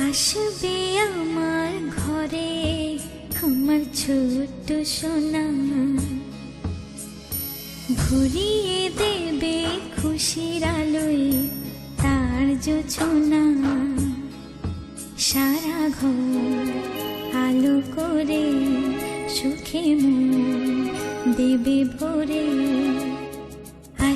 আসবে আমার ঘরে আমার ছোট্ট সোনা ভরিয়ে দেবে খুশির আলোয় তার জোছনা সারা ঘর আলো করে সুখে মন দেবে ভরে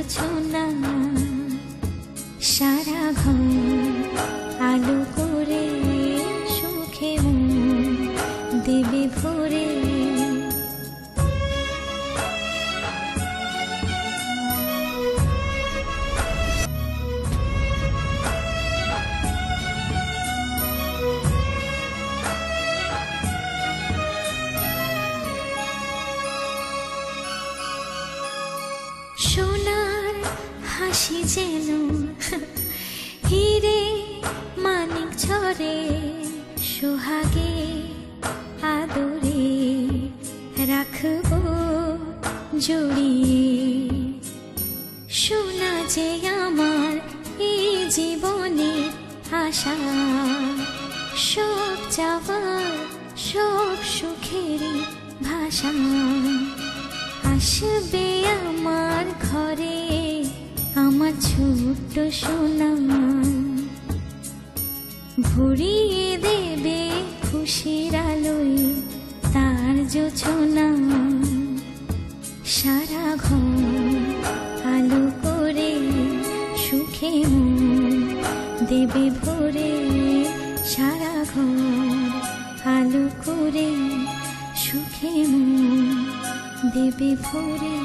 জোছনা সারা ঘর আলো করে সুখে দেবে ভরে। সোনার হাসি যেন। হিরে মানিক ঝরে, সোহাগে আদরে রাখব জড়িয়ে। শোনা যে আমার এই জীবনে আশা, সব চাওয়ার সব সুখের ভাষা। আসবে আমার ঘরে আমার ছোট্ট সোনা ভরিয়ে দেবে খুশির আলোয় তার জোছনা সারা ঘর আলো করে সুখে দেবে ভরে। সারা ঘর আলো করে সুখে দেবে ভরে।